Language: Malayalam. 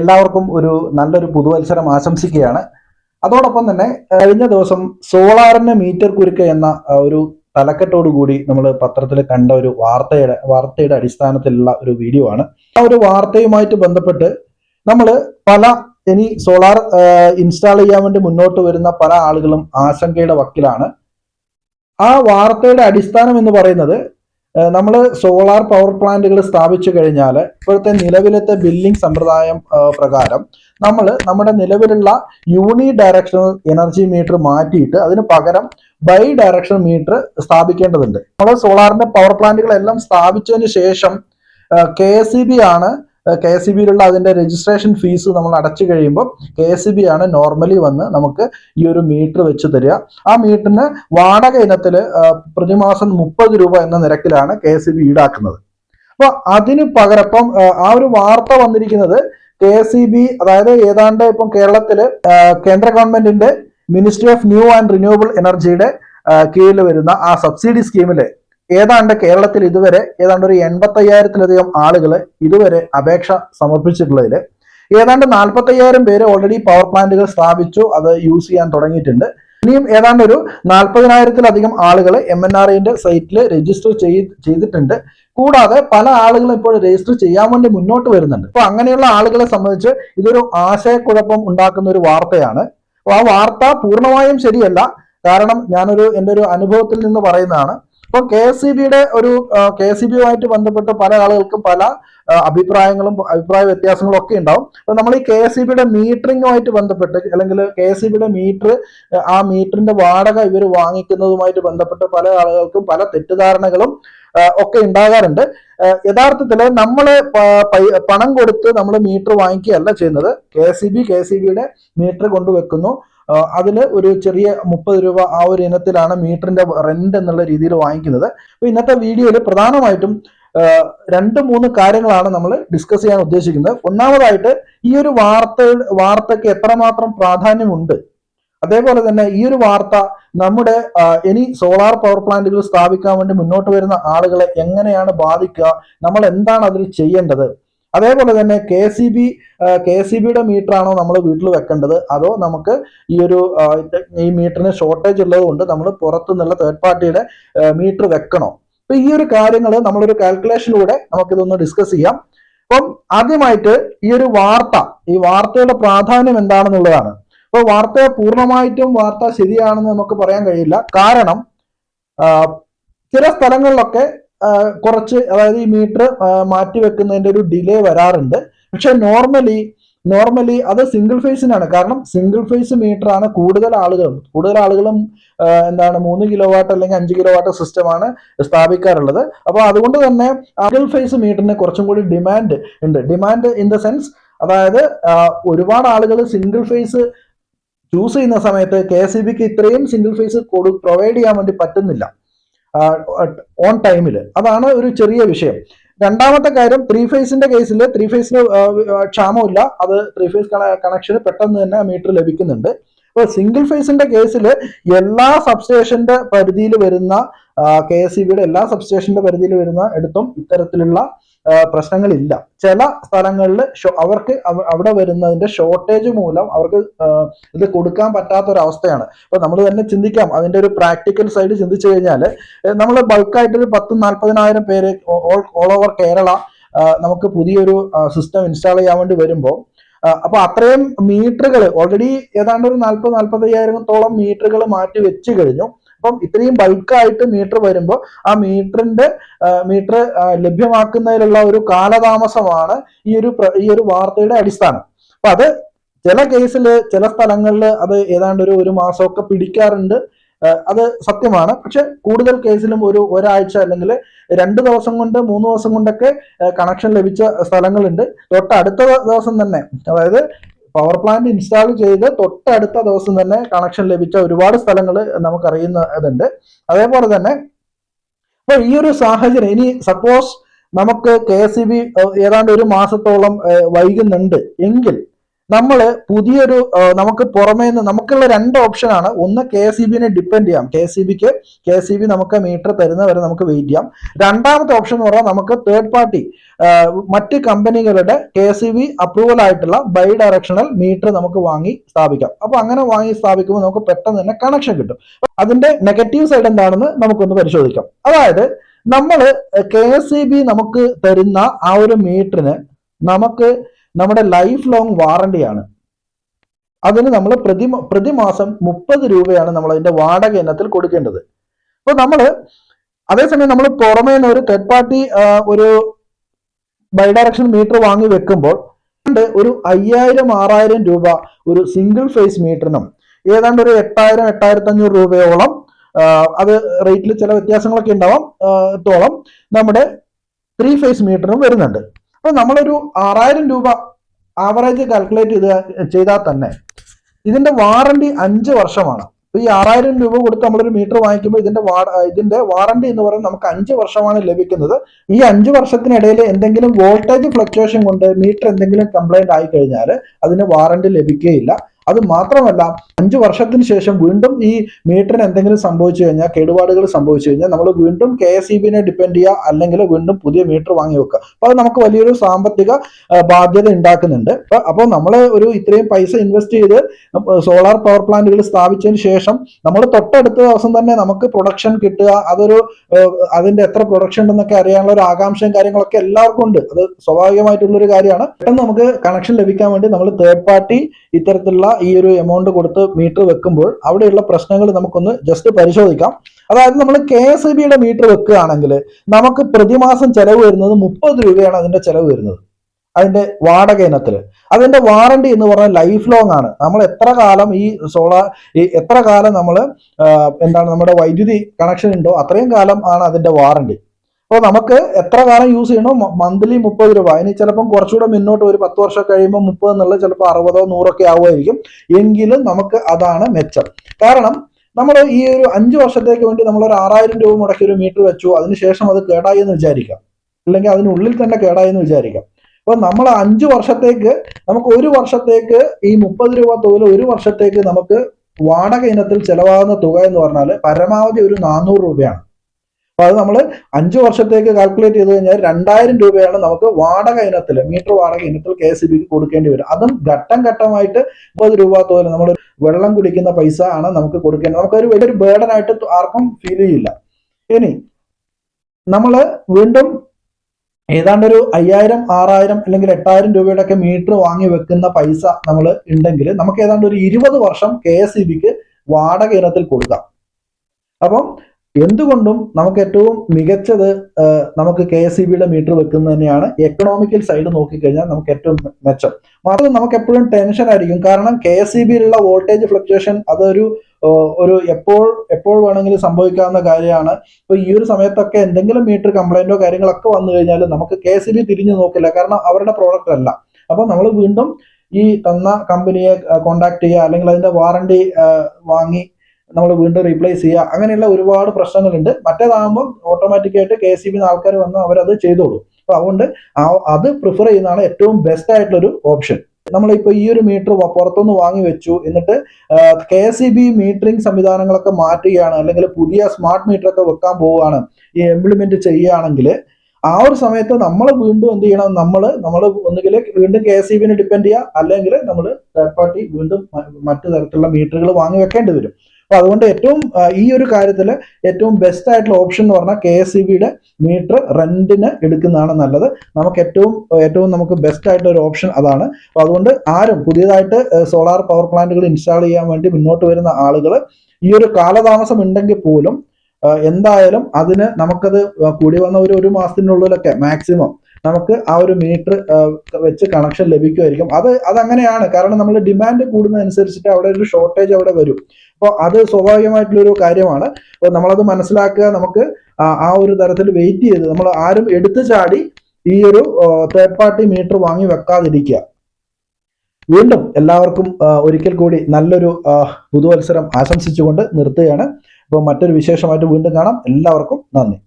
എല്ലാവർക്കും ഒരു നല്ലൊരു പുതുവത്സരം ആശംസിക്കുകയാണ്. അതോടൊപ്പം തന്നെ കഴിഞ്ഞ ദിവസം സോളാറിന് മീറ്റർ കുരുക്ക് എന്ന ഒരു തലക്കെട്ടോടു കൂടി നമ്മൾ പത്രത്തിൽ കണ്ട ഒരു വാർത്തയുടെ വാർത്തയുടെ അടിസ്ഥാനത്തിലുള്ള ഒരു വീഡിയോ ആണ്. ആ ഒരു വാർത്തയുമായിട്ട് ബന്ധപ്പെട്ട് നമ്മൾ പല ഇനി സോളാർ ഇൻസ്റ്റാൾ ചെയ്യാൻ വേണ്ടി മുന്നോട്ട് വരുന്ന പല ആളുകളും ആശങ്കയുടെ വക്കിലാണ്. ആ വാർത്തയുടെ അടിസ്ഥാനം എന്ന് പറയുന്നത് നമ്മൾ സോളാർ പവർ പ്ലാന്റുകൾ സ്ഥാപിച്ചു കഴിഞ്ഞാൽ ഇപ്പോഴത്തെ നിലവിലത്തെ ബില്ലിംഗ് സമ്പ്രദായം പ്രകാരം നമ്മൾ നമ്മുടെ നിലവിലുള്ള യൂണി ഡയറക്ഷണൽ എനർജി മീറ്റർ മാറ്റിയിട്ട് അതിന് പകരം ബൈ ഡയറക്ഷൻ മീറ്റർ സ്ഥാപിക്കേണ്ടതുണ്ട്. നമ്മൾ സോളാറിന്റെ പവർ പ്ലാന്റുകളെല്ലാം സ്ഥാപിച്ചതിന് ശേഷം കെ ആണ് കെ എസ് ബിയിലുള്ള അതിന്റെ രജിസ്ട്രേഷൻ ഫീസ് നമ്മൾ അടച്ചു കഴിയുമ്പോൾ കെ എസ് ബി ആണ് നോർമലി വന്ന് നമുക്ക് ഈ ഒരു മീറ്റർ വെച്ച് തരിക. ആ മീറ്ററിന് വാടക ഇനത്തിൽ പ്രതിമാസം മുപ്പത് രൂപ എന്ന നിരക്കിലാണ് കെ എസ് ബി ഈടാക്കുന്നത്. അപ്പോൾ അതിന് പകരപ്പം ആ, ഒരു വാർത്ത വന്നിരിക്കുന്നത് കെ എസ് ബി അതായത് ഏതാണ്ട് ഇപ്പം കേരളത്തിൽ കേന്ദ്ര ഗവൺമെന്റിന്റെ ministry of new and renewable എനർജിയുടെ കീഴിൽ വരുന്ന ആ സബ്സിഡി സ്കീമിൽ ഏതാണ്ട് കേരളത്തിൽ ഇതുവരെ ഏതാണ്ട് ഒരു എൺപത്തി അയ്യായിരത്തിലധികം ആളുകൾ ഇതുവരെ അപേക്ഷ സമർപ്പിച്ചിട്ടുള്ളതിൽ ഏതാണ്ട് നാൽപ്പത്തി അയ്യായിരം പേര് ഓൾറെഡി പവർ പ്ലാന്റുകൾ സ്ഥാപിച്ചു അത് യൂസ് ചെയ്യാൻ തുടങ്ങിയിട്ടുണ്ട്. ഇനിയും ഏതാണ്ട് ഒരു നാൽപ്പതിനായിരത്തിലധികം ആളുകൾ എം എൻ ആർ സൈറ്റിൽ രജിസ്റ്റർ ചെയ്തിട്ടുണ്ട്. കൂടാതെ പല ആളുകളും ഇപ്പോൾ രജിസ്റ്റർ ചെയ്യാൻ വേണ്ടി മുന്നോട്ട് വരുന്നുണ്ട്. അപ്പൊ അങ്ങനെയുള്ള ആളുകളെ സംബന്ധിച്ച് ഇതൊരു ആശയക്കുഴപ്പം ഉണ്ടാക്കുന്ന ഒരു വാർത്തയാണ്. അപ്പൊ ആ വാർത്ത പൂർണമായും ശരിയല്ല. കാരണം ഞാനൊരു എന്റെ ഒരു അനുഭവത്തിൽ നിന്ന് പറയുന്നതാണ്. അപ്പോൾ കെ എസ് സി ബിയുടെ ഒരു കെ എസ് സി ബിയുമായിട്ട് ബന്ധപ്പെട്ട് പല ആളുകൾക്കും പല അഭിപ്രായങ്ങളും അഭിപ്രായ വ്യത്യാസങ്ങളും ഒക്കെ ഉണ്ടാവും. അപ്പൊ നമ്മൾ ഈ കെ എസ് സി ബിയുടെ മീറ്ററിങ്ങുമായിട്ട് ബന്ധപ്പെട്ട് അല്ലെങ്കിൽ കെ എസ് സി ബിയുടെ മീറ്റർ ആ മീറ്ററിന്റെ വാടക ഇവർ വാങ്ങിക്കുന്നതുമായിട്ട് ബന്ധപ്പെട്ട് പല ആളുകൾക്കും പല തെറ്റിദ്ധാരണകളും ഒക്കെ ഉണ്ടാകാറുണ്ട്. യഥാർത്ഥത്തിൽ നമ്മൾ പണം കൊടുത്ത് നമ്മൾ മീറ്റർ വാങ്ങിക്കുകയല്ല ചെയ്യുന്നത്. K S C B K S C ബിയുടെ മീറ്റർ കൊണ്ടുവെക്കുന്നു. അതിൽ ഒരു ചെറിയ മുപ്പത് രൂപ ആ ഒരു ഇനത്തിലാണ് മീറ്ററിന്റെ റെന്റ് എന്നുള്ള രീതിയിൽ വാങ്ങിക്കുന്നത്. അപ്പൊ ഇന്നത്തെ വീഡിയോയിൽ പ്രധാനമായിട്ടും രണ്ട് മൂന്ന് കാര്യങ്ങളാണ് നമ്മൾ ഡിസ്കസ് ചെയ്യാൻ ഉദ്ദേശിക്കുന്നത്. ഒന്നാമതായിട്ട് ഈ ഒരു വാർത്ത വാർത്തയ്ക്ക് എത്രമാത്രം പ്രാധാന്യമുണ്ട്? അതേപോലെ തന്നെ ഈ ഒരു വാർത്ത നമ്മുടെ ഇനി സോളാർ പവർ പ്ലാന്റുകൾ സ്ഥാപിക്കാൻ വേണ്ടി മുന്നോട്ട് വരുന്ന ആളുകളെ എങ്ങനെയാണ് ബാധിക്കുക? നമ്മൾ എന്താണ് അതിൽ ചെയ്യേണ്ടത്? അതേപോലെ തന്നെ K C B K C ബിയുടെ മീറ്റർ ആണോ നമ്മൾ വീട്ടിൽ വെക്കേണ്ടത്? അതോ നമുക്ക് ഈ ഒരു ഈ മീറ്ററിന് ഷോർട്ടേജ് ഉള്ളതുകൊണ്ട് നമ്മൾ പുറത്തുനിന്നുള്ള തേർഡ് പാർട്ടിയുടെ മീറ്റർ വെക്കണോ? അപ്പൊ ഈ ഒരു കാര്യങ്ങൾ നമ്മളൊരു കാൽക്കുലേഷനിലൂടെ നമുക്കിതൊന്ന് ഡിസ്കസ് ചെയ്യാം. അപ്പം ആദ്യമായിട്ട് ഈ ഒരു വാർത്ത ഈ വാർത്തയുടെ പ്രാധാന്യം എന്താണെന്നുള്ളതാണ്. അപ്പോൾ വാർത്ത പൂർണമായിട്ടും വാർത്ത ശരിയാണെന്ന് നമുക്ക് പറയാൻ കഴിയില്ല. കാരണം ചില സ്ഥലങ്ങളിലൊക്കെ കുറച്ച് അതായത് ഈ മീറ്റർ മാറ്റി വെക്കുന്നതിന്റെ ഒരു ഡിലേ വരാറുണ്ട്. പക്ഷെ നോർമലി നോർമലി അത് സിംഗിൾ ഫേസിനാണ് കാരണം സിംഗിൾ ഫേസ് മീറ്റർ ആണ് കൂടുതൽ ആളുകളും കൂടുതൽ ആളുകളും എന്താണ് മൂന്ന് കിലോ വാട്ട് അല്ലെങ്കിൽ അഞ്ച് കിലോ വാട്ട് സിസ്റ്റമാണ് സ്ഥാപിക്കാറുള്ളത്. അപ്പോൾ അതുകൊണ്ട് തന്നെ സിംഗിൾ ഫേസ് മീറ്ററിന് കുറച്ചും കൂടി ഡിമാൻഡ് ഉണ്ട്. ഡിമാൻഡ് ഇൻ ദ സെൻസ് അതായത് ഒരുപാട് ആളുകൾ സിംഗിൾ ഫേസ് ചൂസ് ചെയ്യുന്ന സമയത്ത് കെ എസ് ബിക്ക് ഇത്രയും സിംഗിൾ ഫേസ് പ്രൊവൈഡ് ചെയ്യാൻ വേണ്ടി പറ്റുന്നില്ല. ഓൺ ടൈമിൽ അതാണ് ഒരു ചെറിയ വിഷയം. രണ്ടാമത്തെ കാര്യം ത്രീ ഫേസിന്റെ കേസിൽ ത്രീ ഫേസിന് ക്ഷാമമില്ല. അത് ത്രീ ഫേസ് കണക്ഷന് പെട്ടെന്ന് തന്നെ മീറ്റർ ലഭിക്കുന്നുണ്ട്. അപ്പോൾ സിംഗിൾ ഫേസിന്റെ കേസിൽ എല്ലാ സബ്സ്റ്റേഷന്റെ പരിധിയിൽ വരുന്ന കെ എസ് ബിയുടെ എല്ലാ സബ്സ്റ്റേഷന്റെ പരിധിയിൽ വരുന്ന എടുത്തും ഇത്തരത്തിലുള്ള പ്രശ്നങ്ങളില്ല. ചില സ്ഥലങ്ങളിൽ അവർക്ക് അവിടെ വരുന്നതിന്റെ ഷോർട്ടേജ് മൂലം അവർക്ക് ഇത് കൊടുക്കാൻ പറ്റാത്ത ഒരു അവസ്ഥയാണ് അപ്പൊ നമ്മൾ തന്നെ ചിന്തിക്കാം. അതിന്റെ ഒരു പ്രാക്ടിക്കൽ സൈഡ് ചിന്തിച്ചു കഴിഞ്ഞാൽ നമ്മൾ ബൾക്കായിട്ട് ഒരു പത്തും നാൽപ്പതിനായിരം പേര് ഓൾ ഓൾ ഓവർ കേരള നമുക്ക് പുതിയൊരു സിസ്റ്റം ഇൻസ്റ്റാൾ ചെയ്യാൻ വേണ്ടി വരുമ്പോൾ അപ്പൊ അത്രയും മീറ്ററുകൾ ഓൾറെഡി ഏതാണ്ട് ഒരു നാൽപ്പത് നാൽപ്പത്തയ്യായിരത്തോളം മീറ്ററുകൾ മാറ്റി വെച്ച് കഴിഞ്ഞു. അപ്പം ഇത്രയും ബൾക്കായിട്ട് മീറ്റർ വരുമ്പോൾ ആ മീറ്ററിന്റെ മീറ്റർ ലഭ്യമാക്കുന്നതിലുള്ള ഒരു കാലതാമസമാണ് ഈ ഒരു ഈ ഒരു വാർത്തയുടെ അടിസ്ഥാനം. അപ്പൊ അത് ചില കേസിൽ ചില സ്ഥലങ്ങളിൽ അത് ഏതാണ്ട് ഒരു ഒരു മാസമൊക്കെ പിടിക്കാറുണ്ട്. അത് സത്യമാണ്. പക്ഷെ കൂടുതൽ കേസിലും ഒരു ഒരാഴ്ച അല്ലെങ്കിൽ രണ്ട് ദിവസം കൊണ്ട് മൂന്ന് ദിവസം കൊണ്ടൊക്കെ കണക്ഷൻ ലഭിച്ച സ്ഥലങ്ങളുണ്ട്. തൊട്ടടുത്ത ദിവസം തന്നെ. അതായത് പവർ പ്ലാന്റ് ഇൻസ്റ്റാൾ ചെയ്ത് തൊട്ടടുത്ത ദിവസം തന്നെ കണക്ഷൻ ലഭിച്ച ഒരുപാട് സ്ഥലങ്ങൾ നമുക്കറിയുന്നതുണ്ട് അതേപോലെ തന്നെ അപ്പോൾ ഈ ഒരു സാഹചര്യം ഇനി സപ്പോസ് നമുക്ക് കെ എസ് ഏതാണ്ട് ഒരു മാസത്തോളം വൈകുന്നുണ്ട്. എങ്കിൽ നമ്മൾ പുതിയൊരു നമുക്ക് പുറമേ നിന്ന് നമുക്കുള്ള രണ്ട് ഓപ്ഷനാണ് ഒന്ന് കെ എസ് ഇ ബിനെ ഡിപ്പെൻഡ് ചെയ്യാം. കെ എസ് ഇ ബിക്ക് കെ എസ് ഇ ബി നമുക്ക് മീറ്റർ തരുന്നവരെ നമുക്ക് വെയിറ്റ് ചെയ്യാം. രണ്ടാമത്തെ ഓപ്ഷൻ എന്ന് പറഞ്ഞാൽ നമുക്ക് തേർഡ് പാർട്ടി മറ്റ് കമ്പനികളുടെ K S E B approval ആയിട്ടുള്ള ബൈ ഡയറക്ഷണൽ മീറ്റർ നമുക്ക് വാങ്ങി സ്ഥാപിക്കാം. അപ്പൊ അങ്ങനെ വാങ്ങി സ്ഥാപിക്കുമ്പോൾ നമുക്ക് പെട്ടെന്ന് തന്നെ കണക്ഷൻ കിട്ടും. അതിന്റെ നെഗറ്റീവ് സൈഡ് എന്താണെന്ന് നമുക്കൊന്ന് പരിശോധിക്കാം. അതായത് നമ്മൾ കെ എസ് ഇ ബി നമുക്ക് തരുന്ന ആ ഒരു മീറ്ററിന് നമുക്ക് നമ്മുടെ ലൈഫ് ലോങ് വാറണ്ടിയാണ് അതിന് നമ്മൾ പ്രതി പ്രതിമാസം മുപ്പത് രൂപയാണ് നമ്മൾ അതിന്റെ വാടക ഇനത്തിൽ കൊടുക്കേണ്ടത്. അപ്പൊ നമ്മൾ അതേസമയം നമ്മൾ പുറമേ നിന്ന് ഒരു തേർഡ് പാർട്ടി ഒരു ബൈ ഡയറക്ഷൻ മീറ്റർ വാങ്ങി വെക്കുമ്പോൾ ഒരു അയ്യായിരം ആറായിരം രൂപ ഒരു സിംഗിൾ ഫേസ് മീറ്ററിനും ഏതാണ്ട് ഒരു എട്ടായിരം എട്ടായിരത്തി അഞ്ഞൂറ് രൂപയോളം അത് റേറ്റിൽ ചില വ്യത്യാസങ്ങളൊക്കെ ഉണ്ടാവാം തോളം നമ്മുടെ ത്രീ ഫേസ് മീറ്ററും വരുന്നുണ്ട്. അപ്പൊ നമ്മളൊരു ആറായിരം രൂപ ആവറേജ് കാൽക്കുലേറ്റ് ചെയ്ത് ചെയ്താൽ തന്നെ ഇതിന്റെ വാറണ്ടി അഞ്ച് വർഷമാണ്. ഈ ആറായിരം രൂപ കൊടുത്ത് നമ്മളൊരു മീറ്റർ വാങ്ങിക്കുമ്പോൾ ഇതിന്റെ ഇതിന്റെ വാറണ്ടി എന്ന് പറയുന്നത് നമുക്ക് അഞ്ച് വർഷമാണ് ലഭിക്കുന്നത്. ഈ അഞ്ച് വർഷത്തിനിടയിൽ എന്തെങ്കിലും വോൾട്ടേജ് ഫ്ലക്ച്വേഷൻ കൊണ്ട് മീറ്റർ എന്തെങ്കിലും കംപ്ലൈന്റ് ആയി കഴിഞ്ഞാൽ അതിന് വാറണ്ടി ലഭിക്കുകയില്ല. അത് മാത്രമല്ല അഞ്ച് വർഷത്തിന് ശേഷം വീണ്ടും ഈ മീറ്ററിന് എന്തെങ്കിലും സംഭവിച്ചു കഴിഞ്ഞാൽ കേടുപാടുകൾ സംഭവിച്ചു കഴിഞ്ഞാൽ നമ്മൾ വീണ്ടും കെ എസ് ഇ ബിനെ ഡിപ്പെൻഡ് ചെയ്യുക അല്ലെങ്കിൽ വീണ്ടും പുതിയ മീറ്റർ വാങ്ങി വെക്കുക. അപ്പോൾ അത് നമുക്ക് വലിയൊരു സാമ്പത്തിക ബാധ്യത ഉണ്ടാക്കുന്നുണ്ട്. അപ്പൊ അപ്പോൾ നമ്മൾ ഒരു ഇത്രയും പൈസ ഇൻവെസ്റ്റ് ചെയ്ത് സോളാർ പവർ പ്ലാന്റുകൾ സ്ഥാപിച്ചതിന് ശേഷം നമ്മൾ തൊട്ടടുത്ത ദിവസം തന്നെ നമുക്ക് പ്രൊഡക്ഷൻ കിട്ടുക. അതൊരു അതിന്റെ എത്ര പ്രൊഡക്ഷൻ ഉണ്ടെന്നൊക്കെ അറിയാനുള്ള ഒരു ആകാംക്ഷയും കാര്യങ്ങളൊക്കെ എല്ലാവർക്കും ഉണ്ട്. അത് സ്വാഭാവികമായിട്ടുള്ള ഒരു കാര്യമാണ്. പെട്ടെന്ന് നമുക്ക് കണക്ഷൻ ലഭിക്കാൻ വേണ്ടി നമ്മൾ തേർഡ് പാർട്ടി ഇത്തരത്തിലുള്ള ഈ ഒരു എമൗണ്ട് കൊടുത്ത് മീറ്റർ വെക്കുമ്പോൾ അവിടെയുള്ള പ്രശ്നങ്ങൾ നമുക്കൊന്ന് ജസ്റ്റ് പരിശോധിക്കാം. അതായത് നമ്മൾ കെ എസ് ഇ ബിയുടെ മീറ്റർ വെക്കുകയാണെങ്കിൽ നമുക്ക് പ്രതിമാസം ചെലവ് വരുന്നത് മുപ്പത് രൂപയാണ് അതിന്റെ ചെലവ് വരുന്നത്. അതിന്റെ വാടക ഇനത്തിൽ അതിന്റെ വാറണ്ടി എന്ന് പറഞ്ഞാൽ ലൈഫ് ലോങ് ആണ്. നമ്മൾ എത്ര കാലം ഈ സോളാർ ഈ എത്ര കാലം നമ്മൾ എന്താണ് നമ്മുടെ വൈദ്യുതി കണക്ഷൻ ഉണ്ടോ അത്രയും കാലം ആണ് അതിന്റെ വാറണ്ടി അപ്പോൾ നമുക്ക് എത്ര കാലം യൂസ് ചെയ്യണോ? മന്ത്ലി മുപ്പത് രൂപ. ഇനി ചിലപ്പം കുറച്ചുകൂടെ മുന്നോട്ട് ഒരു പത്ത് വർഷം കഴിയുമ്പോൾ മുപ്പത് എന്നുള്ളത് ചിലപ്പോൾ അറുപതോ നൂറൊക്കെ ആവുമായിരിക്കും. എങ്കിലും നമുക്ക് അതാണ് മെച്ചം. കാരണം നമ്മൾ ഈ ഒരു അഞ്ച് വർഷത്തേക്ക് വേണ്ടി നമ്മൾ ഒരു ആറായിരം രൂപ മുടക്കി ഒരു മീറ്റർ വെച്ചു. അതിനുശേഷം അത് കേടായി എന്ന് വിചാരിക്കാം. അല്ലെങ്കിൽ അതിനുള്ളിൽ തന്നെ കേടായി എന്ന് വിചാരിക്കാം. അപ്പൊ നമ്മൾ അഞ്ച് വർഷത്തേക്ക് നമുക്ക് ഒരു വർഷത്തേക്ക് ഈ മുപ്പത് രൂപ തുക ഒരു വർഷത്തേക്ക് നമുക്ക് വാടക ഇനത്തിൽ ചെലവാകുന്ന തുക എന്ന് പറഞ്ഞാൽ പരമാവധി ഒരു നാനൂറ് രൂപയാണ്. അപ്പൊ അത് നമ്മൾ അഞ്ച് വർഷത്തേക്ക് കാൽക്കുലേറ്റ് ചെയ്ത് കഴിഞ്ഞാൽ രണ്ടായിരം രൂപയാണ് നമുക്ക് വാടക ഇനത്തിൽ മീറ്റർ വാടക ഇനത്തിൽ കെ എസ് ബിക്ക് കൊടുക്കേണ്ടി വരും. അതും ഘട്ടം ഘട്ടമായിട്ട് മുപ്പത് രൂപ തോന്നുന്നു നമ്മൾ വെള്ളം കുടിക്കുന്ന പൈസ ആണ് നമുക്ക് കൊടുക്കേണ്ടത്. നമുക്കൊരു വലിയൊരു ആയിട്ട് ആർക്കും ഫീൽ ചെയ്യില്ല. ഇനി നമ്മൾ വീണ്ടും ഏതാണ്ട് ഒരു അയ്യായിരം ആറായിരം അല്ലെങ്കിൽ എട്ടായിരം രൂപയുടെ ഒക്കെ മീറ്റർ വാങ്ങി വെക്കുന്ന പൈസ നമ്മൾ ഉണ്ടെങ്കിൽ നമുക്ക് ഏതാണ്ട് ഒരു ഇരുപത് വർഷം കെ എസ് ഇ ബിക്ക് വാടക ഇനത്തിൽ കൊടുക്കാം. അപ്പം എന്തുകൊണ്ടും നമുക്ക് ഏറ്റവും മികച്ചത് നമുക്ക് കെ എസ് ഇ ബിയുടെ മീറ്റർ വെക്കുന്നത് തന്നെയാണ് എക്കണോമിക്കൽ സൈഡ് നോക്കിക്കഴിഞ്ഞാൽ നമുക്ക് ഏറ്റവും മെച്ചം. മാത്രം നമുക്ക് എപ്പോഴും ടെൻഷൻ ആയിരിക്കും. കാരണം കെ എസ് ഇ ബിയിലുള്ള വോൾട്ടേജ് ഫ്ലക്ച്വേഷൻ അതൊരു ഒരു എപ്പോൾ എപ്പോൾ വേണമെങ്കിലും സംഭവിക്കാവുന്ന കാര്യമാണ്. ഇപ്പൊ ഈ ഒരു സമയത്തൊക്കെ എന്തെങ്കിലും മീറ്റർ കംപ്ലൈന്റോ കാര്യങ്ങളൊക്കെ വന്നു കഴിഞ്ഞാൽ നമുക്ക് കെ എസ് ഇ ബി തിരിഞ്ഞു നോക്കില്ല. കാരണം അവരുടെ പ്രോഡക്റ്റ് അല്ല. അപ്പൊ നമ്മൾ വീണ്ടും ഈ തന്ന കമ്പനിയെ കോണ്ടാക്ട് ചെയ്യുക അല്ലെങ്കിൽ അതിന്റെ വാറണ്ടി വാങ്ങി നമ്മൾ വീണ്ടും റീപ്ലേസ് ചെയ്യുക. അങ്ങനെയുള്ള ഒരുപാട് പ്രശ്നങ്ങളുണ്ട്. മറ്റേതാകുമ്പോൾ ഓട്ടോമാറ്റിക്കായിട്ട് കെ സി ബി ആൾക്കാർ വന്ന് അവരത് ചെയ്തോളൂ. അപ്പൊ അതുകൊണ്ട് അത് പ്രിഫർ ചെയ്യുന്നതാണ് ഏറ്റവും ബെസ്റ്റ് ആയിട്ടുള്ള ഒരു ഓപ്ഷൻ നമ്മളിപ്പോ ഈ ഒരു മീറ്റർ പുറത്തുനിന്ന് വാങ്ങി വെച്ചു. എന്നിട്ട് കെ ഇ ബി മീറ്ററിംഗ് സംവിധാനങ്ങളൊക്കെ മാറ്റുകയാണ്. അല്ലെങ്കിൽ പുതിയ സ്മാർട്ട് മീറ്റർ ഒക്കെ വെക്കാൻ പോവുകയാണ്. ഈ ഇംപ്ലിമെന്റ് ചെയ്യുകയാണെങ്കിൽ ആ ഒരു സമയത്ത് നമ്മൾ വീണ്ടും എന്ത് ചെയ്യണം? നമ്മൾ നമ്മൾ ഒന്നുകിൽ വീണ്ടും കെ എസ് ഡിപ്പെൻഡ് ചെയ്യുക. അല്ലെങ്കിൽ നമ്മൾ തേർഡ് പാർട്ടി വീണ്ടും മറ്റു തരത്തിലുള്ള മീറ്ററുകൾ വാങ്ങി വെക്കേണ്ടി വരും. അപ്പൊ അതുകൊണ്ട് ഏറ്റവും ഈ ഒരു കാര്യത്തിൽ ഏറ്റവും ബെസ്റ്റ് ആയിട്ടുള്ള ഓപ്ഷൻ എന്ന് പറഞ്ഞാൽ കെ എസ് ഇ ബിയുടെ മീറ്റർ റെന്റിന് എടുക്കുന്നതാണ് നല്ലത്. നമുക്ക് ഏറ്റവും ഏറ്റവും നമുക്ക് ബെസ്റ്റ് ആയിട്ടുള്ള ഒരു ഓപ്ഷൻ അതാണ്. അപ്പോൾ അതുകൊണ്ട് ആരും പുതിയതായിട്ട് സോളാർ പവർ പ്ലാന്റുകൾ ഇൻസ്റ്റാൾ ചെയ്യാൻ വേണ്ടി മുന്നോട്ട് വരുന്ന ആളുകൾ ഈ ഒരു കാലതാമസം ഉണ്ടെങ്കിൽ പോലും എന്തായാലും അതിന് നമുക്കത് കൂടി വന്ന ഒരു ഒരു മാസത്തിനുള്ളിലൊക്കെ മാക്സിമം നമുക്ക് ആ ഒരു മീറ്റർ വെച്ച് കണക്ഷൻ ലഭിക്കുമായിരിക്കും. അത് അതങ്ങനെയാണ്. കാരണം നമ്മൾ ഡിമാൻഡ് കൂടുന്നതനുസരിച്ചിട്ട് അവിടെ ഒരു ഷോർട്ടേജ് അവിടെ വരും. അപ്പോൾ അത് സ്വാഭാവികമായിട്ടുള്ളൊരു കാര്യമാണ്. അപ്പോൾ നമ്മളത് മനസ്സിലാക്കുക നമുക്ക് ആ ഒരു തരത്തിൽ വെയിറ്റ് ചെയ്ത് നമ്മൾ ആരും എടുത്തു ചാടി ഈ ഒരു തേർഡ് പാർട്ടി മീറ്റർ വാങ്ങി വെക്കാതിരിക്കുക. വീണ്ടും എല്ലാവർക്കും ഒരിക്കൽ കൂടി നല്ലൊരു പുതുവത്സരം ആശംസിച്ചുകൊണ്ട് നിർത്തുകയാണ്. അപ്പോൾ മറ്റൊരു വിശേഷമായിട്ട് വീണ്ടും കാണാം. എല്ലാവർക്കും നന്ദി.